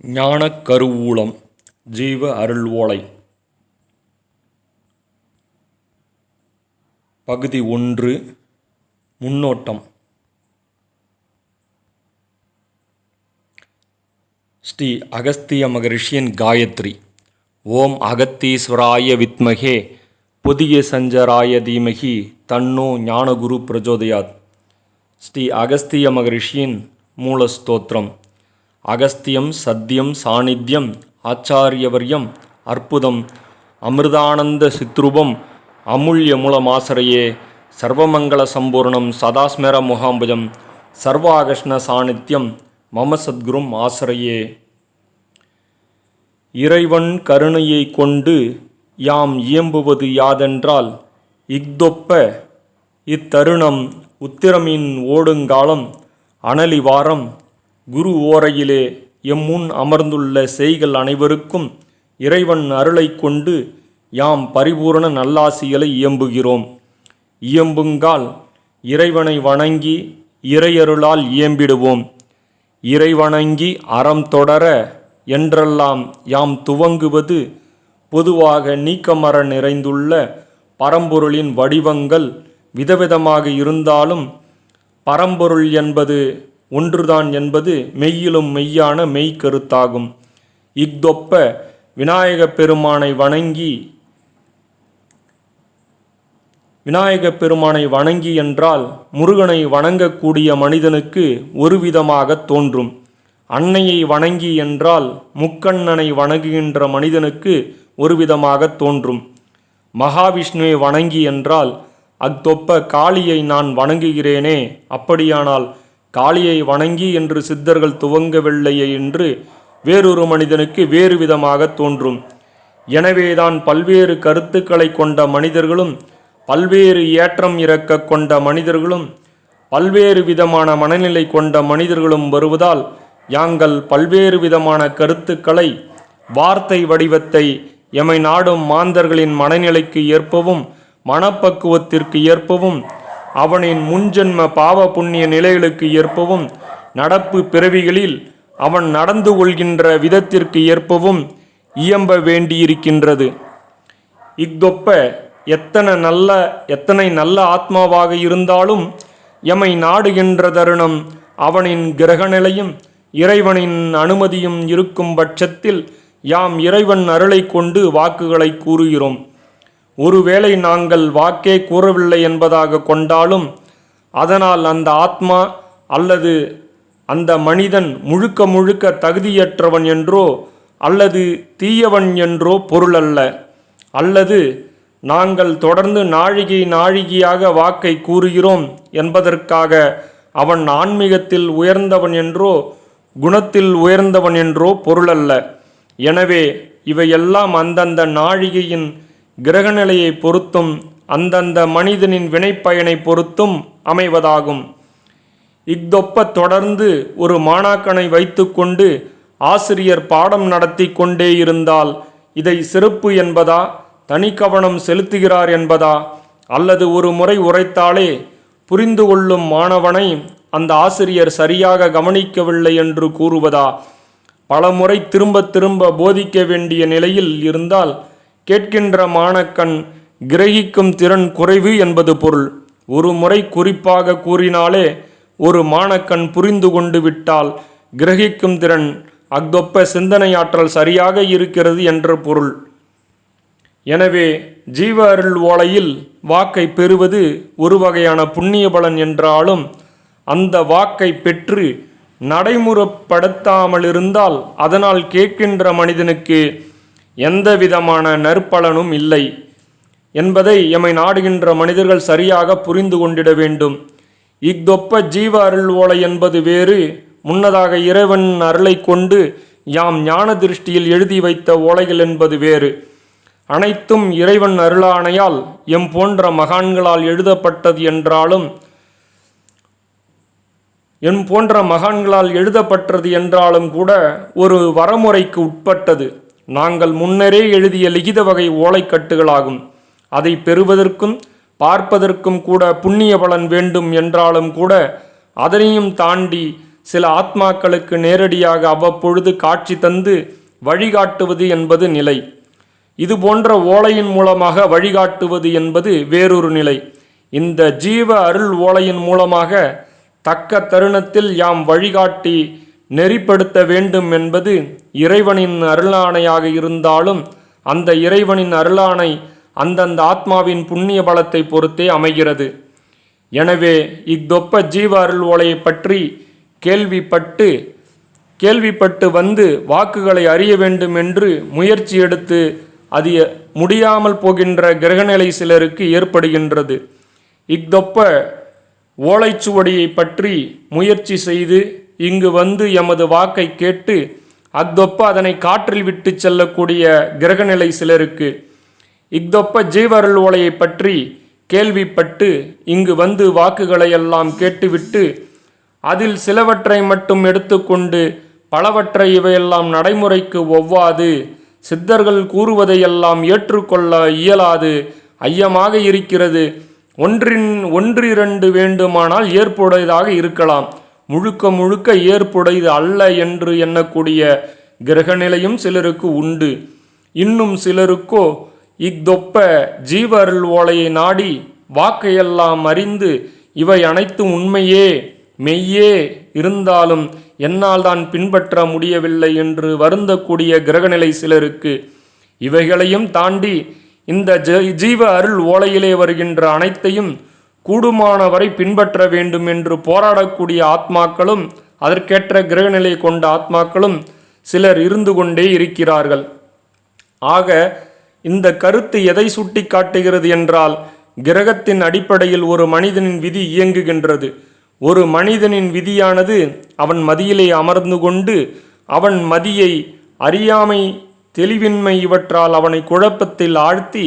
ஞானக் கருவூலம் ஜீவ அருள் ஓலை பகுதி ஒன்று முன்னோட்டம். ஸ்ரீ அகஸ்திய மகரிஷியின் காயத்ரி ஓம் அகத்தீஸ்வராய வித்மகே புதிய சஞ்சராய தீமகி தன்னோ ஞானகுரு பிரஜோதயாத். ஸ்ரீ அகஸ்திய மகரிஷியின் மூலஸ்தோத்திரம். ஸ்தோத்திரம் அகஸ்தியம் சத்தியம் சாநித்தியம் ஆச்சாரியவரியம் அற்புதம் அமிர்தானந்த சித்ரூபம் அமுல்ய மூலமாசரையே சர்வமங்கள சம்பூர்ணம் சதாஸ்மர முகாம்புஜம் சர்வாகஷ்ண சாநித்தியம் மம சத்குரும் ஆசிரையே. இறைவன் கருணையை கொண்டு யாம் இயம்புவது யாதென்றால் இஃதொப்ப இத்தருணம் உத்திரமின் ஓடுங்காலம் அனலி வாரம் குரு ஓரையிலே எம்முன் அமர்ந்துள்ள செய்கள் அனைவருக்கும் இறைவன் அருளைக் கொண்டு யாம் பரிபூரண நல்லாசிகளை இயம்புகிறோம். இயம்புங்கால் இறைவனை வணங்கி இறையருளால் இயம்பிடுவோம். இறைவணங்கி அறம் தொடர என்றெல்லாம் யாம் துவங்குவது பொதுவாக நீக்கமர நிறைந்துள்ள பரம்பொருளின் வடிவங்கள் விதவிதமாக இருந்தாலும் பரம்பொருள் என்பது ஒன்றுதான் என்பது மெய்யிலும் மெய்யான மெய்க்கருத்தாகும். இஃதொப்ப விநாயகப் பெருமானை வணங்கி விநாயகப் பெருமானை வணங்கி என்றால் முருகனை வணங்கக்கூடிய மனிதனுக்கு ஒரு விதமாக தோன்றும். அன்னையை வணங்கி என்றால் முக்கண்ணனை வணங்குகின்ற மனிதனுக்கு ஒரு விதமாக தோன்றும். மகாவிஷ்ணுவை வணங்கி என்றால் அத்தொப்ப காளியை நான் வணங்குகிறேனே அப்படியானால் காளியை வணங்கி என்று சித்தர்கள் துவங்கவில்லையே என்று வேறொரு மனிதனுக்கு வேறு விதமாக தோன்றும். எனவேதான் பல்வேறு கருத்துக்களை கொண்ட மனிதர்களும் பல்வேறு ஏற்றம் இறக்க கொண்ட மனிதர்களும் பல்வேறு விதமான மனநிலை கொண்ட மனிதர்களும் வருவதால் யாங்கள் பல்வேறு விதமான கருத்துக்களை வார்த்தை வடிவத்தை எமை நாடும் மாந்தர்களின் மனநிலைக்கு ஏற்பவும் மனப்பக்குவத்திற்கு ஏற்பவும் அவனின் முன்ஜென்ம பாவ புண்ணிய நிலைகளுக்கு ஏற்பவும் நடப்பு பிறவிகளில் அவன் நடந்து கொள்கின்ற விதத்திற்கு ஏற்பவும் இயம்ப வேண்டியிருக்கின்றது. இஃதொப்ப எத்தனை நல்ல எத்தனை நல்ல ஆத்மாவாக இருந்தாலும் எமை நாடுகின்ற தருணம் அவனின் கிரகநிலையும் இறைவனின் அனுமதியும் இருக்கும் பட்சத்தில் யாம் இறைவன் அருளை கொண்டு வாக்குகளை கூறுகிறோம். ஒருவேளை நாங்கள் வாக்கே கூறவில்லை என்பதாக கொண்டாலும் அதனால் அந்த ஆத்மா அல்லது அந்த மனிதன் முழுக்க முழுக்க தகுதியற்றவன் என்றோ அல்லது தீயவன் என்றோ பொருள் அல்ல அல்லது நாங்கள் தொடர்ந்து நாழிகை நாழிகையாக வாக்கை கூறுகிறோம் என்பதற்காக அவன் ஆன்மீகத்தில் உயர்ந்தவன் என்றோ குணத்தில் உயர்ந்தவன் என்றோ பொருளல்ல. எனவே இவையெல்லாம் அந்தந்த நாழிகையின் கிரகநிலையை பொறுத்தும் அந்தந்த மனிதனின் வினைப்பயனை பொறுத்தும் அமைவதாகும். இஃதொப்ப தொடர்ந்து ஒரு மாணாக்கனை வைத்துக்கொண்டு ஆசிரியர் பாடம் நடத்தி கொண்டே இருந்தால் இதை சிறப்பு என்பதா தனி கவனம் செலுத்துகிறார் என்பதா அல்லது ஒரு முறை உரைத்தாலே புரிந்து கொள்ளும் மாணவனை அந்த ஆசிரியர் சரியாக கவனிக்கவில்லை என்று கூறுவதா? பலமுறை திரும்ப திரும்ப போதிக்க வேண்டிய நிலையில் இருந்தால் கேட்கின்ற மாணக்கன் கிரகிக்கும் திறன் குறைவு என்பது பொருள். ஒரு முறை குறிப்பாக கூறினாலே ஒரு மாணக்கன் புரிந்து கொண்டு விட்டால் கிரகிக்கும் திறன் அக்தொப்ப சிந்தனையாற்றல் சரியாக இருக்கிறது என்ற பொருள். எனவே ஜீவ அருள் ஓலையில் வாக்கை பெறுவது ஒரு வகையான புண்ணிய பலன் என்றாலும் அந்த வாக்கை பெற்று நடைமுறைப்படுத்தாமல் இருந்தால் அதனால் கேட்கின்ற மனிதனுக்கு எந்த விதமான நற்பலனும் இல்லை. என்பதை எமை நாடுகின்ற மனிதர்கள் சரியாக புரிந்து கொண்டிட வேண்டும். இஃதொப்ப ஜீவ அருள் ஓலை என்பது வேறு. முன்னதாக இறைவன் அருளை கொண்டு யாம் ஞான திருஷ்டியில் எழுதி வைத்த ஓலைகள் என்பது வேறு. அனைத்தும் இறைவன் அருளானையால் எம் போன்ற மகான்களால் எழுதப்பட்டது என்றாலும் என் போன்ற மகான்களால் எழுதப்பட்டது என்றாலும் கூட ஒரு வரமுறைக்கு உட்பட்டது. நாங்கள் முன்னரே எழுதிய லிகித வகை ஓலைக்கட்டுகளாகும். அதை பெறுவதற்கும் பார்ப்பதற்கும் கூட புண்ணிய பலன் வேண்டும் என்றாலும் கூட அதனையும் தாண்டி சில ஆத்மாக்களுக்கு நேரடியாக அவ்வப்பொழுது காட்சி தந்து வழிகாட்டுவது என்பது நிலை. இது போன்ற ஓலையின் மூலமாக வழிகாட்டுவது என்பது வேறொரு நிலை. இந்த ஜீவ அருள் ஓலையின் மூலமாக தக்க தருணத்தில் யாம் வழிகாட்டி நெறிப்படுத்த வேண்டும் என்பது இறைவனின் அருளாணையாக இருந்தாலும் அந்த இறைவனின் அருளாணை அந்தந்த ஆத்மாவின் புண்ணிய பலத்தை பொறுத்தே அமைகிறது. எனவே இத்தொப்ப ஜீவ அருள் ஓலையை பற்றி கேள்விப்பட்டு கேள்விப்பட்டு வந்து வாக்குகளை அறிய வேண்டும் என்று முயற்சி எடுத்து அது முடியாமல் போகின்ற கிரகநிலை சிலருக்கு ஏற்படுகின்றது. இக்தொப்ப ஓலைச்சுவடியை பற்றி முயற்சி செய்து இங்கு வந்து எமது வாக்கை கேட்டு அக்தொப்ப அதனை காற்றில் விட்டு செல்லக்கூடிய கிரகநிலை சிலருக்கு. இக்தொப்ப ஜீவருள் ஓலையை பற்றி கேள்விப்பட்டு இங்கு வந்து வாக்குகளை எல்லாம் கேட்டுவிட்டு அதில் சிலவற்றை மட்டும் எடுத்துக்கொண்டு பலவற்றை இவையெல்லாம் நடைமுறைக்கு ஒவ்வாது சித்தர்கள் கூறுவதையெல்லாம் ஏற்றுக்கொள்ள இயலாது ஐயமாக இருக்கிறது. ஒன்றின் ஒன்றிரண்டு வேண்டுமானால் ஏற்புடையதாக இருக்கலாம். முழுக்க முழுக்க ஏற்புடையது அல்ல என்று எண்ணக்கூடிய கிரகநிலையும் சிலருக்கு உண்டு. இன்னும் சிலருக்கோ இக்தொப்ப ஜீவ அருள் ஓலையை நாடி வாக்கையெல்லாம் அறிந்து இவை அனைத்தும் உண்மையே மெய்யே இருந்தாலும் என்னால் தான் பின்பற்ற முடியவில்லை என்று வருந்தக்கூடிய கிரகநிலை சிலருக்கு. இவைகளையும் தாண்டி இந்த ஜீவ அருள் ஓலையிலே வருகின்ற அனைத்தையும் கூடுமானவரை பின்பற்ற வேண்டும் என்று போராடக்கூடிய ஆத்மாக்களும் அதற்கேற்ற கிரகநிலை கொண்ட ஆத்மாக்களும் சிலர் இருந்து கொண்டே இருக்கிறார்கள். ஆக இந்த கருத்து எதை சுட்டி காட்டுகிறது என்றால் கிரகத்தின் அடிப்படையில் ஒரு மனிதனின் விதி இயங்குகின்றது. ஒரு மனிதனின் விதியானது அவன் மதியிலே அமர்ந்து கொண்டு அவன் மதியை அறியாமை தெளிவின்மை இவற்றால் அவனை குழப்பத்தில் ஆழ்த்தி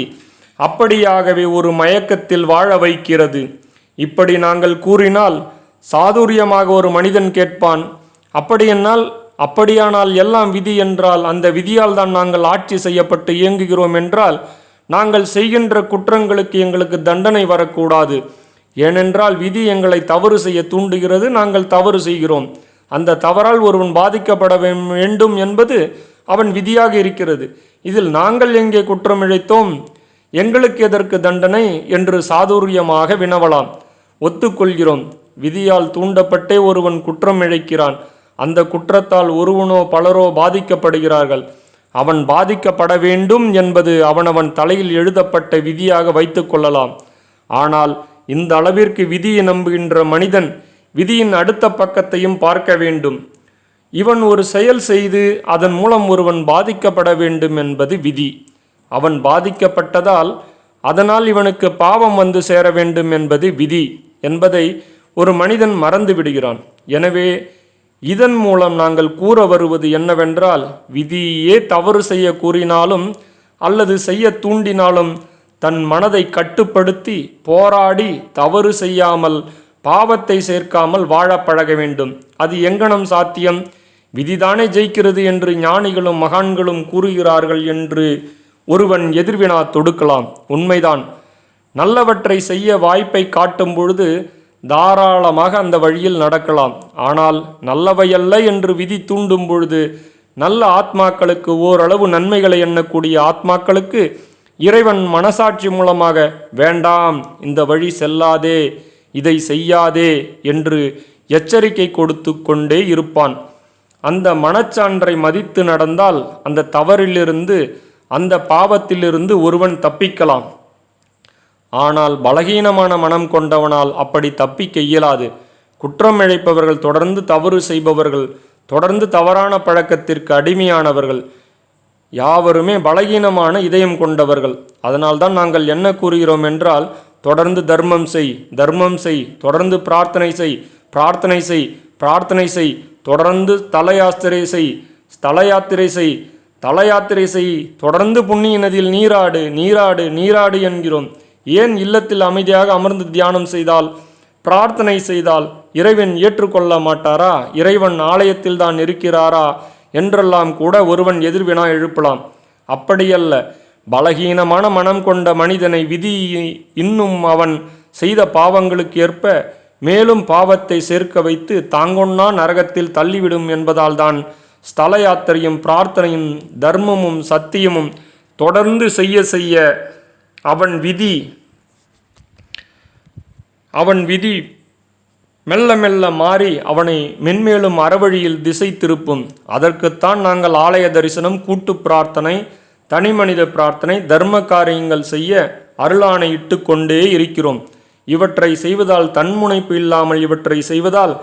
அப்படியாகவே ஒரு மயக்கத்தில் வாழ வைக்கிறது. இப்படி நாங்கள் கூறினால் சாதுரியமாக ஒரு மனிதன் கேட்பான் அப்படியென்னால் அப்படியானால் எல்லாம் விதி என்றால் அந்த விதியால் தான் நாங்கள் ஆட்சி செய்யப்பட்டு இயங்குகிறோம் என்றால் நாங்கள் செய்கின்ற குற்றங்களுக்கு எங்களுக்கு தண்டனை வரக்கூடாது. ஏனென்றால் விதி எங்களை தவறு செய்ய தூண்டுகிறது நாங்கள் தவறு செய்கிறோம். அந்த தவறால் ஒருவன் பாதிக்கப்பட வேண்டும் என்பது அவன் விதியாக இருக்கிறது. இதில் நாங்கள் எங்கே குற்றம் இழைத்தோம்? எங்களுக்கு எதற்கு தண்டனை என்று சாதுரியமாக வினவலாம். ஒத்துக்கொள்கிறோம். விதியால் தூண்டப்பட்டே ஒருவன் குற்றம் இழைக்கிறான். அந்த குற்றத்தால் ஒருவனோ பலரோ பாதிக்கப்படுகிறார்கள். அவன் பாதிக்கப்பட வேண்டும் என்பது அவனவன் தலையில் எழுதப்பட்ட விதியாக வைத்துக்கொள்ளலாம் ஆனால் இந்த அளவிற்கு விதியை நம்புகின்ற மனிதன் விதியின் அடுத்த பக்கத்தையும் பார்க்க வேண்டும். இவன் ஒரு செயல் செய்து அதன் மூலம் ஒருவன் பாதிக்கப்பட வேண்டும் என்பது விதி. அவன் பாதிக்கப்பட்டதால் அதனால் இவனுக்கு பாவம் வந்து சேர வேண்டும் என்பது விதி என்பதை ஒரு மனிதன் மறந்து விடுகிறான். எனவே இதன் மூலம் நாங்கள் கூற வருவது என்னவென்றால் விதியே தவறு செய்ய கூறினாலும் அல்லது செய்ய தூண்டினாலும் தன் மனதை கட்டுப்படுத்தி போராடி தவறு செய்யாமல் பாவத்தை சேர்க்காமல் வாழ பழக வேண்டும். அது எங்கனம் சாத்தியம்? விதிதானே ஜெயிக்கிறது என்று ஞானிகளும் மகான்களும் கூறுகிறார்கள் என்று ஒருவன் எதிர்வினா தொடுக்கலாம். உண்மைதான். நல்லவற்றை செய்ய வாய்ப்பை காட்டும் பொழுது தாராளமாக அந்த வழியில் நடக்கலாம். ஆனால் நல்லவையல்ல என்று விதி தூண்டும் பொழுது நல்ல ஆத்மாக்களுக்கு ஓரளவு நன்மைகளை எண்ணக்கூடிய ஆத்மாக்களுக்கு இறைவன் மனசாட்சி மூலமாக வேண்டாம் இந்த வழி செல்லாதே இதை செய்யாதே என்று எச்சரிக்கை கொடுத்து கொண்டே இருப்பான். அந்த மனச்சான்றை மதித்து நடந்தால் அந்த தவறிலிருந்து அந்த பாவத்திலிருந்து ஒருவன் தப்பிக்கலாம். ஆனால் பலகீனமான மனம் கொண்டவனால் அப்படி தப்பிக்க இயலாது. குற்றம் இழைப்பவர்கள் தொடர்ந்து தவறு செய்பவர்கள் தொடர்ந்து தவறான பழக்கத்திற்கு அடிமையானவர்கள் யாவருமே பலகீனமான இதயம் கொண்டவர்கள். அதனால்தான் நாங்கள் என்ன கூறுகிறோம் என்றால் தொடர்ந்து தர்மம் செய் தர்மம் செய் தொடர்ந்து பிரார்த்தனை செய் பிரார்த்தனை செய் பிரார்த்தனை செய் தொடர்ந்து தல யாத்திரை செய் ஸ்தல யாத்திரை செய் தல யாத்திரை செய். தொடர்ந்து புண்ணிய நதியில் நீராடு நீராடு நீராடு என்கிறோம். ஏன் இல்லத்தில் அமைதியாக அமர்ந்து தியானம் செய்தால்? பிரார்த்தனை செய்தால் இறைவன் ஏற்றுக்கொள்ள மாட்டாரா? இறைவன் ஆலயத்தில் தான் இருக்கிறாரா? என்றெல்லாம் கூட ஒருவன் எதிர்வினா எழுப்பலாம். அப்படியல்ல. பலகீனமான மனம் கொண்ட மனிதனை விதி இன்னும் அவன் செய்த பாவங்களுக்கு ஏற்ப மேலும் பாவத்தை சேர்க்க வைத்து தாங்கொன்னா நரகத்தில் தள்ளிவிடும் என்பதால்தான் ஸ்தல யாத்திரையும் பிரார்த்தனையும் தர்மமும் சத்தியமும் தொடர்ந்து செய்ய செய்ய அவன் விதி அவன் விதி மெல்ல மெல்ல மாறி அவனை மென்மேலும் அறவழியில் திசை திருப்பும். அதற்குத்தான் நாங்கள் ஆலய தரிசனம் கூட்டு பிரார்த்தனை தனிமனித பிரார்த்தனை தர்ம காரியங்கள் செய்ய அருளானை இட்டு கொண்டே இருக்கிறோம். இவற்றை செய்வதால் தன்முனைப்பு இல்லாமல் இவற்றை செய்வதால்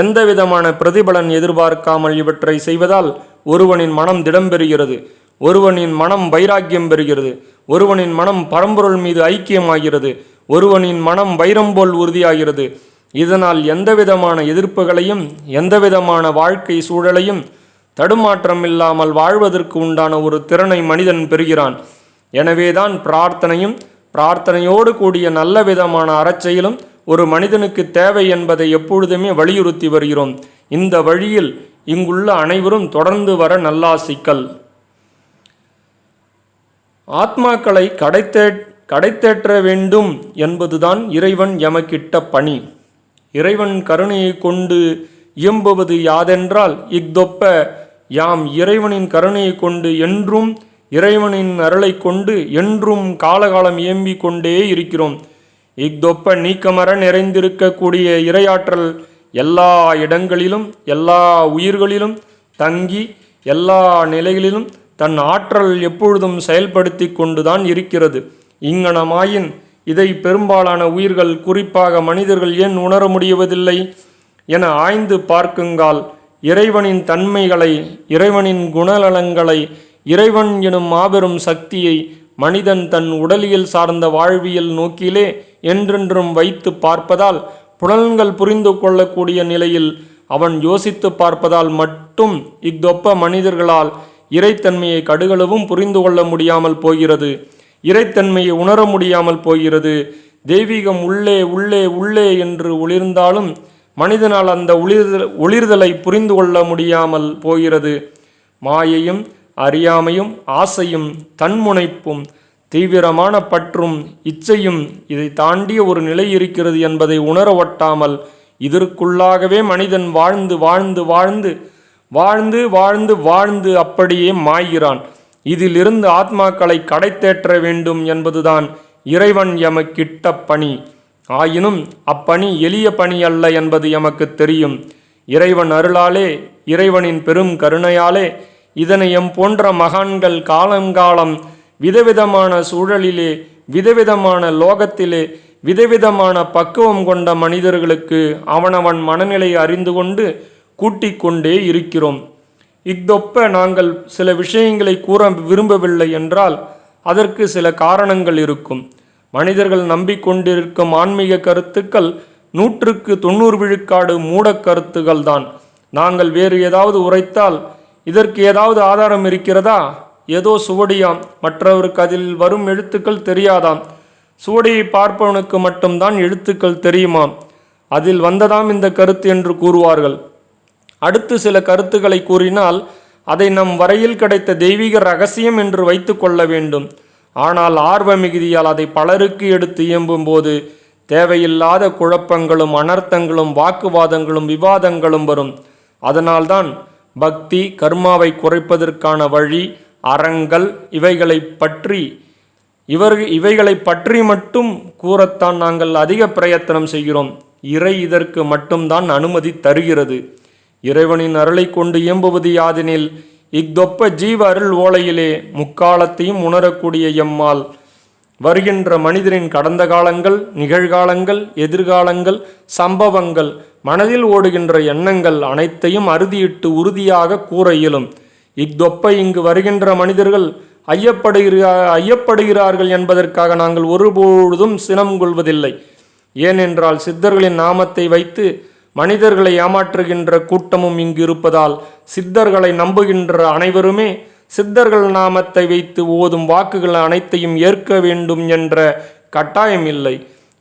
எந்த விதமான பிரதிபலன் எதிர்பார்க்காமல் இவற்றை செய்வதால் ஒருவனின் மனம் திடம் பெறுகிறது. ஒருவனின் மனம் வைராக்கியம் பெறுகிறது. ஒருவனின் மனம் பரம்பொருள் மீது ஐக்கியமாகிறது. ஒருவனின் மனம் வைரம் போல் உறுதியாகிறது. இதனால் எந்தவிதமான எதிர்ப்புகளையும் எந்தவிதமான வாழ்க்கை சூழலையும் தடுமாற்றம் இல்லாமல் வாழ்வதற்கு உண்டான ஒரு திறனை மனிதன் பெறுகிறான். எனவேதான் பிரார்த்தனையும் பிரார்த்தனையோடு கூடிய நல்ல விதமான அறச்செயலும் ஒரு மனிதனுக்கு தேவை என்பதை எப்பொழுதுமே வலியுறுத்தி வருகிறோம். இந்த வழியில் இங்குள்ள அனைவரும் தொடர்ந்து வர நல்லாசிக்கல். ஆத்மாக்களை கடைத்தே கடைத்தேற்ற வேண்டும் என்பதுதான் இறைவன் எமக்கிட்ட பணி. இறைவன் கருணையை கொண்டு இயம்புவது யாதென்றால் இக்தொப்ப யாம் இறைவனின் கருணையை கொண்டு என்றும் இறைவனின் அருளை கொண்டு என்றும் காலகாலம் இயம்பிக் கொண்டே இருக்கிறோம். இக்தொப்ப நீக்கமர நிறைந்திருக்கக்கூடிய இரையாற்றல் எல்லா இடங்களிலும் எல்லா உயிர்களிலும் தங்கி எல்லா நிலைகளிலும் தன் ஆற்றல் எப்பொழுதும் செயல்படுத்தி கொண்டுதான் இருக்கிறது. இங்கனமாயின் இதை பெரும்பாலான உயிர்கள் குறிப்பாக மனிதர்கள் ஏன் உணர முடியவதில்லை? என ஆய்ந்து பார்க்குங்கால் இறைவனின் தன்மைகளை இறைவனின் குணநலங்களை இறைவன் எனும் மாபெரும் சக்தியை மனிதன் தன் உடலியல் சார்ந்த வாழ்வியல் நோக்கிலே என்றென்றும் வைத்து பார்ப்பதால் புலன்கள் புரிந்து கொள்ளக்கூடிய நிலையில் அவன் யோசித்து பார்ப்பதால் மட்டும் இத்தொப்ப மனிதர்களால் இறைத்தன்மையை கடுகளவும் புரிந்து கொள்ள முடியாமல் போகிறது. இறைத்தன்மையை உணர முடியாமல் போகிறது. தெய்வீகம் உள்ளே உள்ளே உள்ளே என்று ஒளிர்ந்தாலும் மனிதனால் அந்த ஒளிர்தல் ஒளிர்தலை புரிந்து கொள்ள முடியாமல் போகிறது. மாயையும் அறியாமையும் ஆசையும் தன்முனைப்பும் தீவிரமான பற்றும் இச்சையும் இதை தாண்டிய ஒரு நிலை இருக்கிறது என்பதை உணர ஒட்டாமல் இதற்குள்ளாகவே மனிதன் வாழ்ந்து வாழ்ந்து வாழ்ந்து வாழ்ந்து வாழ்ந்து வாழ்ந்து அப்படியே மாய்கிறான். இதிலிருந்து ஆத்மாக்களை கடைத்தேற்ற வேண்டும் என்பதுதான் இறைவன் எமக்கிட்ட பணி. ஆயினும் அப்பணி எளிய பணி அல்ல என்பது எமக்கு தெரியும். இறைவன் அருளாலே இறைவனின் பெரும் கருணையாலே இதனை எம் போன்ற மகான்கள் காலங்காலம் விதவிதமான சூழலிலே விதவிதமான லோகத்திலே விதவிதமான பக்குவம் கொண்ட மனிதர்களுக்கு அவனவன் மனநிலை அறிந்து கொண்டு கூட்டிக் கொண்டே இருக்கிறோம். இக்தொப்ப நாங்கள் சில விஷயங்களை கூற விரும்பவில்லை என்றால் அதற்கு சில காரணங்கள் இருக்கும். மனிதர்கள் நம்பிக்கொண்டிருக்கும் ஆன்மீக கருத்துக்கள் நூற்றுக்கு தொண்ணூறு விழுக்காடு மூடக் கருத்துகள் தான் நாங்கள் வேறு ஏதாவது உரைத்தால் இதற்கு ஏதாவது ஆதாரம் இருக்கிறதா? ஏதோ சுவடியாம். மற்றவருக்கு அதில் வரும் எழுத்துக்கள் தெரியாதாம். சுவடியை பார்ப்பவனுக்கு மட்டும்தான் எழுத்துக்கள் தெரியுமாம். அதில் வந்ததாம் இந்த கருத்து என்று கூறுவார்கள். அடுத்து சில கருத்துக்களை கூறினால் அதை நம் வரையில் கிடைத்த தெய்வீக ரகசியம் என்று வைத்து கொள்ள வேண்டும். ஆனால் ஆர்வ மிகுதியால் அதை பலருக்கு எடுத்து இயம்பும் போது தேவையில்லாத குழப்பங்களும் அனர்த்தங்களும் வாக்குவாதங்களும் விவாதங்களும் வரும். அதனால்தான் பக்தி கர்மாவை குறைப்பதற்கான வழி அறங்கள் இவைகளை பற்றி இவர் இவைகளை பற்றி மட்டும் கூறத்தான் நாங்கள் அதிக பிரயத்தனம் செய்கிறோம். இறை இதற்கு மட்டும்தான் அனுமதி தருகிறது. இறைவனின் அருளை கொண்டு இயம்புவது யாதெனில் இக்தொப்ப ஜீவ அருள் ஓலையிலே முக்காலத்தையும் உணரக்கூடிய எம்மால் வருகின்ற மனிதரின் கடந்த காலங்கள் நிகழ்காலங்கள் எதிர்காலங்கள் சம்பவங்கள் மனதில் ஓடுகின்ற எண்ணங்கள் அனைத்தையும் அறுதியிட்டு உறுதியாக கூற இயலும். இக்தொப்பை இங்கு வருகின்ற மனிதர்கள் ஐயப்படுகிற ஐயப்படுகிறார்கள் என்பதற்காக நாங்கள் ஒருபொழுதும் சினம் கொள்வதில்லை. ஏனென்றால் சித்தர்களின் நாமத்தை வைத்து மனிதர்களை ஏமாற்றுகின்ற கூட்டமும் இங்கு இருப்பதால் சித்தர்களை நம்புகின்ற அனைவருமே சித்தர்கள் நாமத்தை வைத்து ஓதும் வாக்குகள் அனைத்தையும் ஏற்க வேண்டும் என்ற கட்டாயம் இல்லை.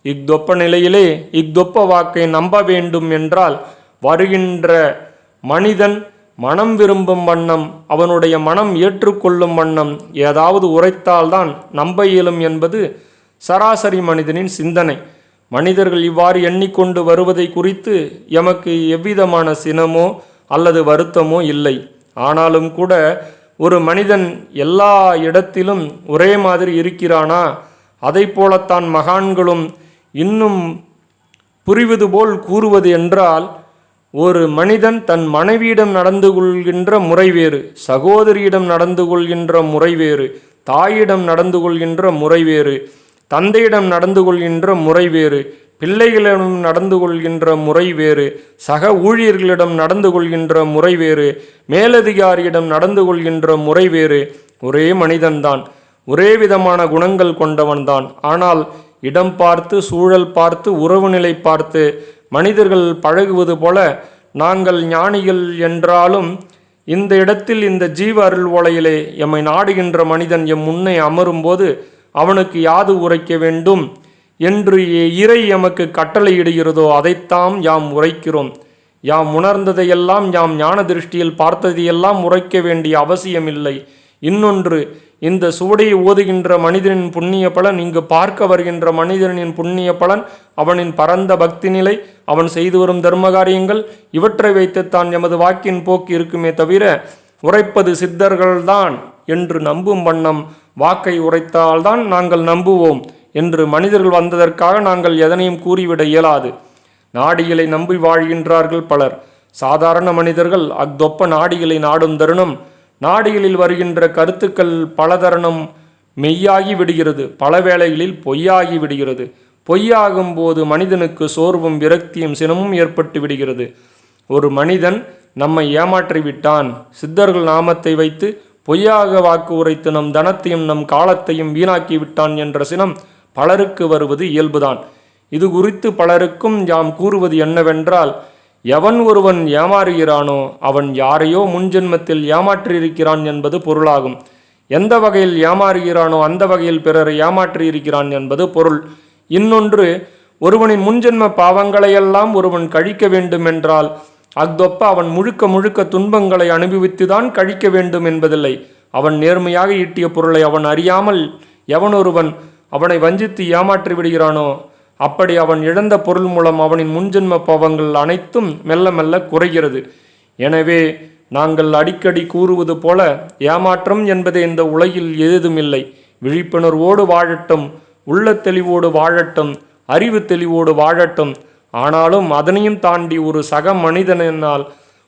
இக்தொப்ப நிலையிலே இக்தொப்ப வாக்கை நம்ப வேண்டும் என்றால் வருகின்ற மனிதன் மனம் விரும்பும் வண்ணம் அவனுடைய மனம் ஏற்றுக்கொள்ளும் வண்ணம் ஏதாவது உரைத்தால்தான் நம்ப இயலும் என்பது சராசரி மனிதனின் சிந்தனை. மனிதர்கள் இவ்வாறு எண்ணிக்கொண்டு வருவதை குறித்து எமக்கு எவ்விதமான சினமோ அல்லது வருத்தமோ இல்லை. ஆனாலும் கூட ஒரு மனிதன் எல்லா இடத்திலும் ஒரே மாதிரி இருக்கிறானா? அதை போலத்தான் மகான்களும் இன்னும் புரிவது போல் கூறுவது என்றால் ஒரு மனிதன் தன் மனைவியிடம் நடந்து கொள்கின்ற முறை வேறு சகோதரியிடம் நடந்து கொள்கின்ற முறை வேறு தாயிடம் நடந்து கொள்கின்ற முறை வேறு தந்தையிடம் நடந்து கொள்கின்ற முறை வேறு பிள்ளைகளிடம் நடந்து கொள்கின்ற முறை வேறு சக ஊழியர்களிடம் நடந்து கொள்கின்ற முறை வேறு மேலதிகாரியிடம் நடந்து கொள்கின்ற முறை வேறு ஒரே மனிதன்தான் ஒரே விதமான குணங்கள் கொண்டவன்தான். ஆனால் இடம் பார்த்து சூழல் பார்த்து உறவு நிலை பார்த்து மனிதர்கள் பழகுவது போல நாங்கள் ஞானிகள் என்றாலும் இந்த இடத்தில் இந்த ஜீவ அருள் ஓலையிலே எம்மை நாடுகின்ற மனிதன் எம் முன்னே அமரும்போது அவனுக்கு யாது உரைக்க வேண்டும்? என்று இறை எமக்கு கட்டளையிடுகிறதோ அதைத்தாம் யாம் உரைக்கிறோம். யாம் உணர்ந்ததையெல்லாம் யாம் ஞான திருஷ்டியில் பார்த்ததையெல்லாம் உரைக்க வேண்டிய அவசியமில்லை. இன்னொன்று இந்த சுவடியை ஓதுகின்ற மனிதனின் புண்ணிய பலன் இங்கு பார்க்க வருகின்ற மனிதனின் புண்ணிய பலன் அவனின் பரந்த பக்தி நிலை அவன் செய்து வரும் தர்ம காரியங்கள் இவற்றை வைத்துத்தான் எமது வாக்கின் போக்கு இருக்குமே தவிர உரைப்பது சித்தர்கள்தான் என்று நம்பும் வண்ணம் வாக்கை உரைத்தால்தான் நாங்கள் நம்புவோம் என்று மனிதர்கள் வந்ததற்காக நாங்கள் எதனையும் கூறிவிட இயலாது. நாடிகளை நம்பி வாழ்கின்றார்கள் பலர். சாதாரண மனிதர்கள் அக்தொப்ப நாடிகளை நாடும் தருணம் நாடிகளில் வருகின்ற கருத்துக்கள் பலதருணம் மெய்யாகி விடுகிறது. பல வேளைகளில் பொய்யாகி விடுகிறது. பொய்யாகும் போது மனிதனுக்கு சோர்வும் விரக்தியும் சினமும் ஏற்பட்டு விடுகிறது. ஒரு மனிதன் நம்மை ஏமாற்றி விட்டான். சித்தர்கள் நாமத்தை வைத்து பொய்யாக வாக்கு உரைத்து நம் தனத்தையும் நம் காலத்தையும் வீணாக்கி விட்டான் என்ற சினம் பலருக்கு வருவது இயல்புதான். இது குறித்து பலருக்கும் யாம் கூறுவது என்னவென்றால் எவன் ஒருவன் ஏமாறுகிறானோ அவன் யாரையோ முன்ஜென்மத்தில் ஏமாற்றியிருக்கிறான் என்பது பொருளாகும். எந்த வகையில் ஏமாறுகிறானோ அந்த வகையில் பிறரை ஏமாற்றியிருக்கிறான் என்பது பொருள். இன்னொன்று ஒருவனின் முன்ஜென்ம பாவங்களையெல்லாம் ஒருவன் கழிக்க வேண்டுமென்றால் அக்தொப்ப அவன் முழுக்க முழுக்க துன்பங்களை அனுபவித்துதான் கழிக்க வேண்டும் என்பதில்லை. அவன் நேர்மையாக ஈட்டிய பொருளை அவன் அறியாமல் எவனொருவன் அவனை வஞ்சித்து ஏமாற்றி விடுகிறானோ அப்படி அவன் இழந்த பொருள் மூலம் அவனின் முன்ஜென்ம பாவங்கள் அனைத்தும் மெல்ல மெல்ல குறைகிறது. எனவே நாங்கள் அடிக்கடி கூறுவது போல ஏமாற்றம் என்பது இந்த உலகில் ஏதுமில்லை விழிப்புணர்வோடு வாழட்டும் உள்ள தெளிவோடு வாழட்டும் அறிவு தெளிவோடு வாழட்டும். ஆனாலும் அதனையும் தாண்டி ஒரு சக மனிதனால்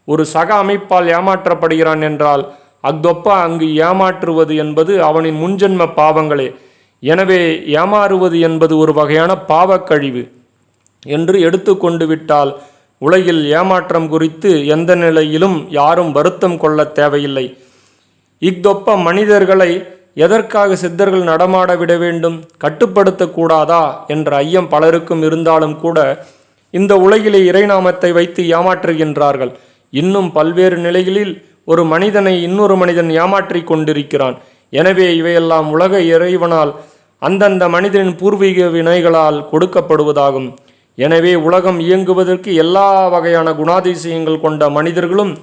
ஒரு சக அமைப்பால் ஏமாற்றப்படுகிறான் என்றால் அக்தொப்பா அங்கு ஏமாற்றுவது என்பது அவனின் முன்ஜென்ம பாவங்களே. எனவே ஏமாறுவது என்பது ஒரு வகையான பாவக்கழிவு என்று எடுத்துக்கொண்டு விட்டால் உலகில் ஏமாற்றம் குறித்து எந்த நிலையிலும் யாரும் வருத்தம் கொள்ள தேவையில்லை. இக்தொப்ப மனிதர்களை எதற்காக சித்தர்கள் நடமாட விட வேண்டும்? கட்டுப்படுத்தக்கூடாதா என்ற ஐயம் பலருக்கும் இருந்தாலும் கூட இந்த உலகிலே இறைநாமத்தை வைத்து ஏமாற்றுகின்றார்கள். இன்னும் பல்வேறு நிலைகளில் ஒரு மனிதனை இன்னொரு மனிதன் ஏமாற்றி கொண்டிருக்கிறான். எனவே இவையெல்லாம் உலக இறைவனால் அந்தந்த மனிதனின் பூர்வீக வினைகளால் கொடுக்கப்படுவதாகும். எனவே உலகம் இயங்குவதற்கு எல்லா வகையான குணாதிசயங்கள் கொண்ட மனிதர்களும்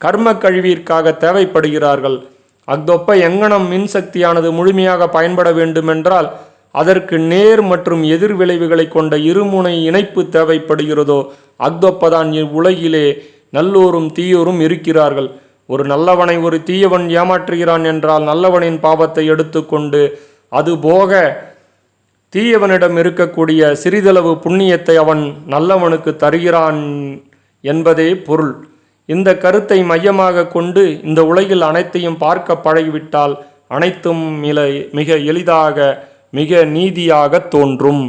கர்ம கழிவிற்காக தேவைப்படுகிறார்கள். அக்தொப்ப எங்கனம் மின்சக்தியானது முழுமையாக பயன்பட வேண்டுமென்றால் அதற்கு நேர் மற்றும் எதிர் விளைவுகளை கொண்ட இருமுனை இணைப்பு தேவைப்படுகிறதோ அக்தொப்பதான் இவ்வுலகிலே நல்லோரும் தீயோரும் இருக்கிறார்கள். ஒரு நல்லவனை ஒரு தீயவன் ஏமாற்றுகிறான் என்றால் நல்லவனின் பாவத்தை எடுத்துக்கொண்டு அதுபோக தீயவனிடம் இருக்கக்கூடிய சிறிதளவு புண்ணியத்தை அவன் நல்லவனுக்கு தருகிறான் என்பதே பொருள். இந்த கருத்தை மையமாக கொண்டு இந்த உலகில் அனைத்தையும் பார்க்க பழகிவிட்டால் அனைத்தும் மிக எளிதாக மிக நீதியாக தோன்றும்.